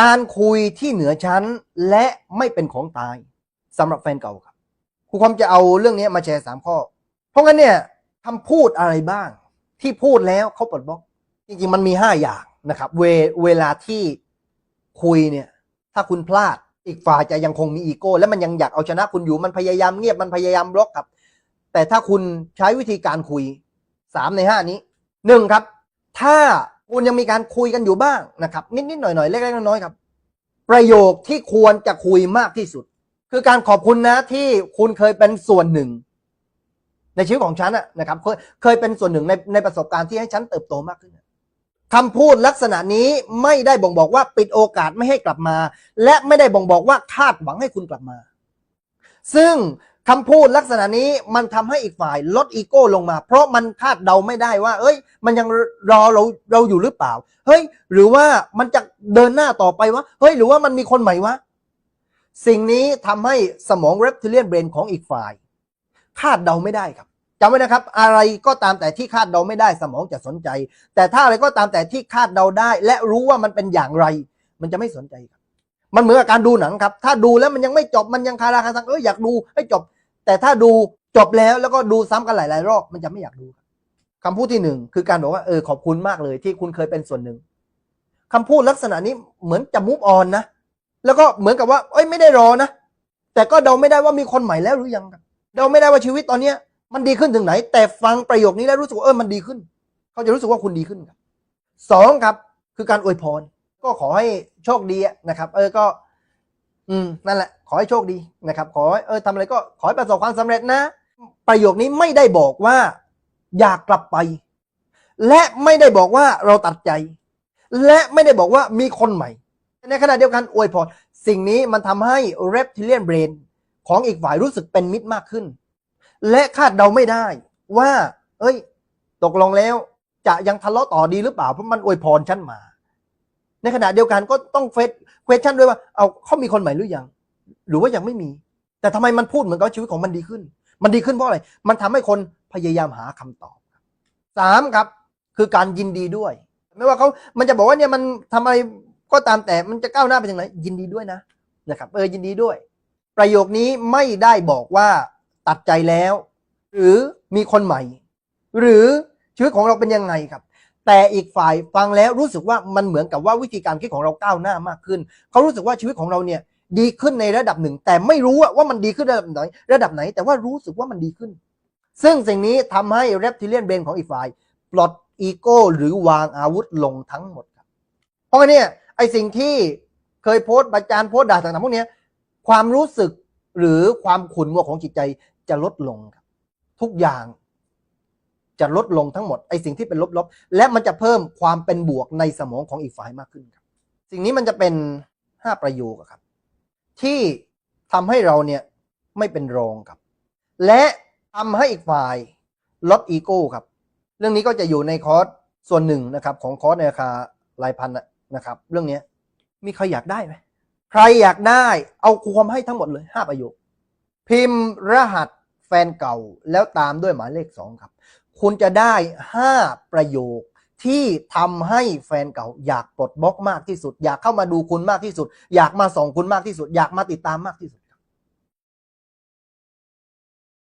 การคุยที่เหนือชั้นและไม่เป็นของตายสำหรับแฟนเก่าครับครูความจะเอาเรื่องนี้มาแชร์สามข้อ เพราะงั้นเนี่ยคำพูดอะไรบ้าง ที่พูดแล้วเขาปลดบล็อก จริงๆ มันมีห้าอย่างนะครับ เวเวลาที่คุยเนี่ย ถ้าคุณพลาดอีกฝ่ายจะยังคงมีอีโก้ และมันยังอยากเอาชนะคุณอยู่มันพยายามเงียบมันพยายามบล็อกครับ แต่ถ้าคุณใช้วิธีการคุยสามในห้านี้หนึ่งครับ ถ้า คุณยังมีการคุยกันอยู่บ้างนะครับ นิดๆหน่อยๆเล็กๆน้อยๆครับ ประโยคที่ควรจะคุยมากที่สุด คือการขอบคุณนะที่คุณเคยเป็นส่วนหนึ่ง ในชีวิตของฉันอะนะครับเคยเคยเป็นส่วนหนึ่งในในประสบการณ์ที่ให้ฉันเติบโตมากขึ้นคำพูดลักษณะนี้ไม่ได้บ่งบอกว่าปิดโอกาสไม่ให้กลับมา และไม่ได้บ่งบอกว่าคาดหวังให้คุณกลับมา ซึ่ง คำพูดลักษณะนี้มันทำให้อีกฝ่ายลดอีโก้ลงมา เพราะมันคาดเดาไม่ได้ว่า เอ้ย มันยังรอเราเราอยู่หรือเปล่า เฮ้ย หรือว่ามันจะเดินหน้าต่อไปวะเฮ้ย หรือว่ามันมีคนใหม่วะสิ่งนี้ทำให้สมอง reptilian brain ของอีกฝ่าย คาดเดาไม่ได้ครับจำไว้นะครับ อะไรก็ตามแต่ที่คาดเดาไม่ได้สมองจะสนใจ แต่ถ้าอะไรก็ตามแต่ที่คาดเดาได้ และรู้ว่ามันเป็นอย่างไร มันจะไม่สนใจครับ มันเหมือนกับการดูหนังครับ ถ้าดูแล้วมันยังไม่จบมันยังคาราคาซังเอออยากดูให้จบ แต่ถ้าดูจบแล้วแล้วก็ดูซ้ำกันหลาย ๆ รอบมันจะไม่อยากดูครับคำพูดที่หนึ่งคือการบอกว่าเออขอบคุณมากเลยที่คุณเคยเป็นส่วนหนึ่งคำพูดลักษณะนี้เหมือนจะมุฟออนนะแล้วก็เหมือนกับว่าเอ้ยไม่ได้รอนะแต่ก็เดาไม่ได้ว่ามีคนใหม่แล้วหรือยังเดาไม่ได้ว่าชีวิตตอนเนี้ย มันดีขึ้นถึงไหน แต่ฟังประโยคนี้แล้วรู้สึกว่าเออมันดีขึ้น เขาจะรู้สึกว่าคุณดีขึ้นครับสองครับ คือการอวยพร ก็ขอให้โชคดีนะครับ เออก็ อืมนั่นแหละขอให้โชคดีนะครับ ขอเออทำอะไรก็ขอให้ประสบความสำเร็จนะ ประโยคนี้ไม่ได้บอกว่า อยากกลับไป และไม่ได้บอกว่าเราตัดใจ และไม่ได้บอกว่ามีคนใหม่ ในขณะเดียวกันอวยพรสิ่งนี้มันทำให้ reptilian brain ของอีกฝ่ายรู้สึกเป็นมิตรมากขึ้น และคาดเดาไม่ได้ ว่า เอ้ย ตกลงแล้ว จะยังทะเลาะต่อดีหรือเปล่าเพราะมันอวยพรฉันมา ในขณะเดียวกันก็ต้องเฟซเควสชั่นด้วยว่าเอาเขามีคนใหม่หรือยังหรือว่ายังไม่มี แต่ทำไมมันพูดเหมือนกับชีวิตของมันดีขึ้น มันดีขึ้นเพราะอะไร มันทำให้คนพยายามหาคำตอบสามครับ คือการยินดีด้วย ไม่ว่าเขามันจะบอกว่าเนี่ยมันทำอะไรก็ตามแต่มันจะก้าวหน้าไปถึงไหนยินดีด้วยนะนะครับเออยินดีด้วย ประโยคนี้ไม่ได้บอกว่าตัดใจแล้ว หรือมีคนใหม่ หรือชีวิตของเราเป็นยังไงครับ แต่อีกฝ่ายฟังแล้วรู้สึกว่ามันเหมือนกับว่าวิธีการคิดของเราก้าวหน้ามากขึ้น เขารู้สึกว่าชีวิตของเราเนี่ยดีขึ้นในระดับหนึ่ง แต่ไม่รู้ว่ามันดีขึ้นระดับไหน ระดับไหน แต่ว่ารู้สึกว่ามันดีขึ้น ซึ่งสิ่งนี้ทำให้ reptilian brain ของอีกฝ่ายปลดอีโก้หรือวางอาวุธลงทั้งหมดครับ เพราะงั้นเนี่ยไอสิ่งที่เคยโพสต์ประจานโพสต์ด่าต่างๆพวกเนี้ยความรู้สึกหรือความขุ่นมัวของจิตใจจะลดลงครับ ทุกอย่าง จะลดลงทั้งหมดไอสิ่งที่เป็นลบๆ และมันจะเพิ่มความเป็นบวกในสมองของอีกฝ่ายมากขึ้นครับ สิ่งนี้มันจะเป็นห้าประโยคครับ ที่ทำให้เราเนี่ยไม่เป็นรองครับ และทำให้อีกฝ่ายลดอีโก้ครับ เรื่องนี้ก็จะอยู่ในคอร์สส่วนหนึ่งนะครับ ของคอร์สในราคารายพันนะครับ เรื่องนี้มีใครอยากได้ไหมใครอยากได้เอาความให้ทั้งหมดเลยห้าประโยค พิมพ์รหัสแฟนเก่าแล้วตามด้วยหมายเลขสองครับ คุณจะได้ห้าประโยคที่ทำให้แฟนเก่าอยากปลดบล็อกมากที่สุด อยากเข้ามาดูคุณมากที่สุด อยากมาส่องคุณมากที่สุด อยากมาติดตามมากที่สุด